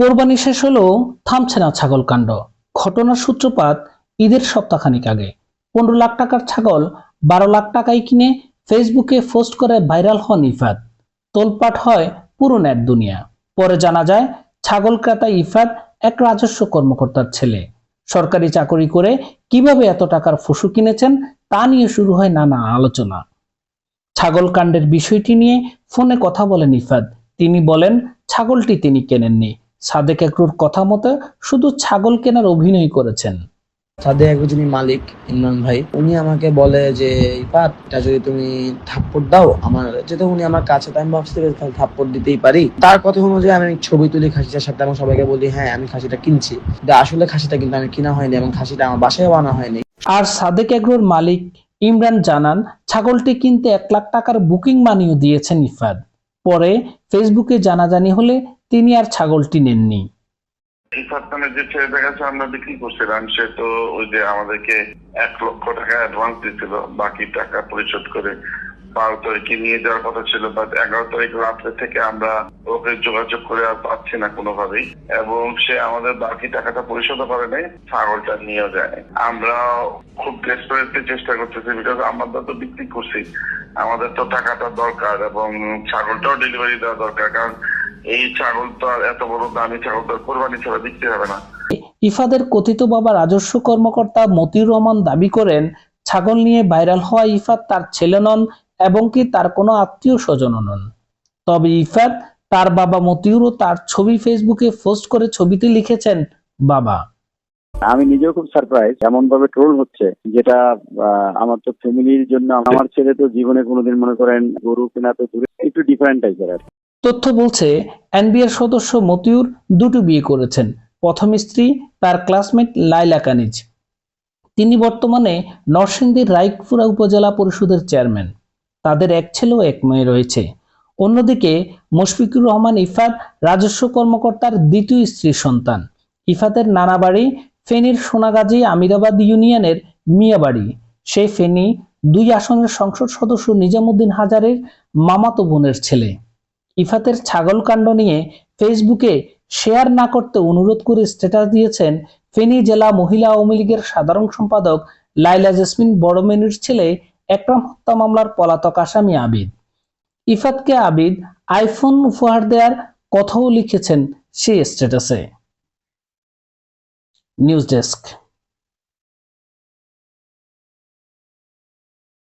কোরবানি শেষ হলেও থামছে না ছাগল কাণ্ড। ঘটনার সূত্রপাত ঈদের সপ্তাহখানিক আগে। পনেরো লাখ টাকার ছাগল বারো লাখ টাকায় কিনে ফেসবুকে পোস্ট করে ভাইরাল হন ইফাত। তোলপাট হয় পুরো নেট দুনিয়া। পরে জানা যায়, ছাগল ক্রেতা ইফাত এক রাজস্ব কর্মকর্তার ছেলে। সরকারি চাকরি করে কীভাবে এত টাকার ফসু কিনেছেন তা নিয়ে শুরু হয় নানা আলোচনা। ছাগল কাণ্ডের বিষয়টি নিয়ে ফোনে কথা বলেন ইফাত। তিনি বলেন, ছাগলটি তিনি কেনেননি। সাদেক একরুর কথা মতো শুধু ছাগল কেনার অভিনয় করেছেন। সাদে এক যিনি মালিক ইমরান ভাই উনি আমাকে বলে যে ইপাত এটা যদি তুমি থাপ্পড় দাও আমার যেহেতু উনি আমার কাছে তো আমি ভাবছি তাহলে থাপ্পড় দিতেই পারি। তার কথা অনুযায়ী আমি ছবি তুলি খাসিটার সাথে আমি সবাইকে বলি হ্যাঁ আমি খাসিটা কিনছি। কিন্তু আসলে খাসিটা কিন্তু আমি কিনা হয়নি এবং খাসিটা আমার বাসায় আনা হয়নি। আর সাদেক এগ্রোর মালিক ইমরান জানান ছাগলটি কিনতে এক লাখ টাকার বুকিং মানিও দিয়েছেন ইফাদ পরে ফেসবুকে জানাজানি হলে তিনি আর ছাগলটি নেননি। বিক্রি করছিলাম, সে তো ওই যে আমাদেরকে এক লক্ষ টাকা অ্যাডভান্স বাকি টাকা পরিশোধ করে নিয়ে যাওয়ার কথা ছিল এগারো তারিখ রাত্রে থেকে আমরা ওকে যোগাযোগ করে আর না এবং সে আমাদের বাকি টাকাটা পরিশোধ করে নাই, ছাগলটা নিয়েও যায় আমরা খুব ডেসপারেটলি চেষ্টা করতেছি বিকজ আমরা তো বিক্রি করছি, আমাদের তো টাকাটা দরকার, এবং ছাগলটাও ডেলিভারি দেওয়া দরকার, কারণ এই ছাগল তো আর এত বড় দামি ছাগল তো কোরবানি ছাড়া বিক্রি হবে না। ইফাদের কথিত বাবা রাজস্ব কর্মকর্তা মতিউর রহমান দাবি করেন ছাগল নিয়ে ভাইরাল হওয়া ইফাত তার ছেলে নন এবং কি তার কোনো আত্মীয় স্বজন নন। তবে ইফাত তার বাবা মতিউরও তার ছবি ফেসবুকে পোস্ট করে ছবিতে লিখেছেন বাবা। আমি নিজেও খুব সারপ্রাইজ। এমন ভাবে ট্রোল হচ্ছে যেটা আহ, আমার তো ফ্যামিলির জন্য আমার ছেলে তো জীবনে কোনোদিন মনে করেন গরু কেনা তো দূরে একটু ডিফারেন্ট টাইপের আর। তথ্য বলছে এনবিআর সদস্য মতিউর দুটো বিয়ে করেছেন। প্রথম স্ত্রী তার ক্লাসমেট লাইলা কানিজ। তিনি বর্তমানে নরসিংদীর রাইকপুরা উপজেলা পরিষদের চেয়ারম্যান। তাদের এক ছেলে এক মেয়ে রয়েছে। অন্যদিকে মুশফিকুর রহমান ইফাত রাজস্ব কর্মকর্তার দ্বিতীয় স্ত্রীর সন্তান। ইফাতের নানা বাড়ি ফেনীর সোনাগাজী আমিরাবাদ ইউনিয়নের মিয়াবাড়ি। সেই ফেনী দুই আসনের সংসদ সদস্য নিজামুদ্দিন হাজারের মামাতো বোনের ছেলে। ইফাতের ছাগল কাণ্ড নিয়ে ফেসবুকে শেয়ার না করতে অনুরোধ করে স্ট্যাটাস দিয়েছেন ফেনী জেলা মহিলা আওয়ামী লীগের সাধারণ সম্পাদক লাইলা জেসমিন বড়মেনির ছেলে একরাম হত্যা মামলার পলাতক আসামি আবিদ। ইফাতকে আবিদ আইফোন উপহার দেওয়ার কথাও লিখেছেন সেই স্ট্যাটাসে। News desk.